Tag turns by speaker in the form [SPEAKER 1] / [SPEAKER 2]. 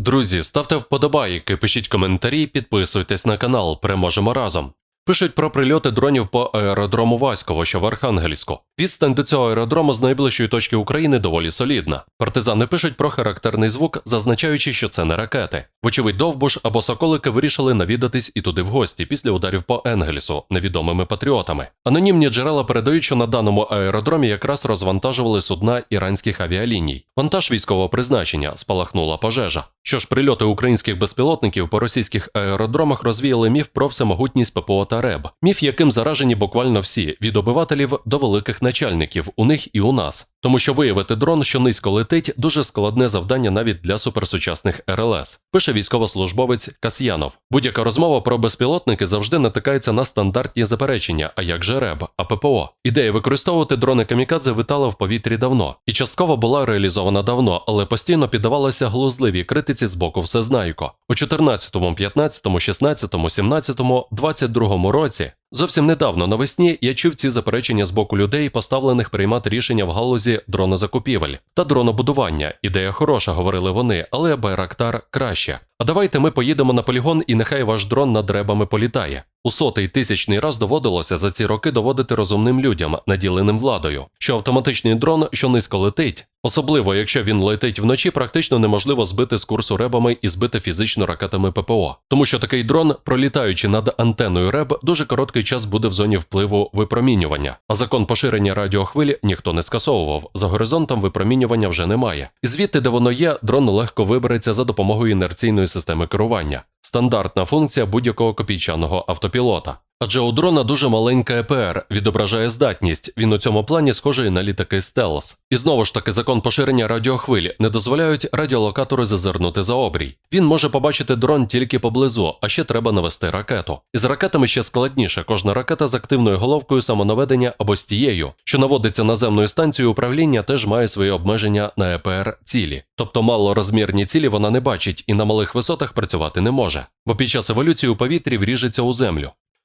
[SPEAKER 1] Друзі, ставте вподобайки, пишіть коментарі, підписуйтесь на канал. Переможемо разом. Пишуть про прильоти дронів по аеродрому Васьково, що в Архангельську. Відстань до цього аеродрому з найближчої точки України доволі солідна. Партизани пишуть про характерний звук, зазначаючи, що це не ракети. Вочевидь, довбуш або соколики вирішили навідатись і туди в гості після ударів по Енгельсу невідомими патріотами. Анонімні джерела передають, що на даному аеродромі якраз розвантажували судна іранських авіаліній. Вантаж військового призначення спалахнула пожежа. Що ж, прильоти українських безпілотників по російських аеродромах розвіяли міф про всемогутність ППО та РЕБ. Міф, яким заражені буквально всі від обивателів до великих начальників, у них і у нас. Тому що виявити дрон, що низько летить, дуже складне завдання навіть для суперсучасних РЛС. Пише військовослужбовець Касьянов. Будь-яка розмова про безпілотники завжди натикається на стандартні заперечення, а як же РЕБ, а ППО.Ідея використовувати дрони камікадзе витала в повітрі давно і частково була реалізована давно, але постійно піддавалася глузливій критиці з боку всезнайко. У 14, 15, 16, 17, 22 році Зовсім недавно навесні я чув ці заперечення з боку людей, поставлених приймати рішення в галузі дронозакупівель та дронобудування. Ідея хороша, говорили вони, але Байрактар краще. А давайте ми поїдемо на полігон, і нехай ваш дрон над ребами політає. У сотий тисячний раз доводилося за ці роки доводити розумним людям, наділеним владою, що автоматичний дрон, що низько летить, особливо якщо він летить вночі, практично неможливо збити з курсу ребами і збити фізично ракетами ППО, тому що такий дрон, пролітаючи над антеною реб, дуже короткий час буде в зоні впливу випромінювання. А закон поширення радіохвиль ніхто не скасовував. За горизонтом випромінювання вже немає. І звідти, де воно є, дрон легко вибереться за допомогою інерційної системи керування. Стандартна функція будь-якого копійчаного автопілота. Адже у дрона дуже маленька ЕПР, відображає здатність. Він у цьому плані схожий на літаки стелс. І знову ж таки, закон поширення радіохвиль не дозволяють радіолокатору зазирнути за обрій. Він може побачити дрон тільки поблизу, а ще треба навести ракету. Із ракетами ще складніше. Кожна ракета з активною головкою самонаведення або з тією, що наводиться наземною станцією управління, теж має свої обмеження на ЕПР цілі. Тобто малорозмірні цілі вона не бачить і на малих висотах працювати не може, бо під час еволюції у повітрі вріжеться у землю.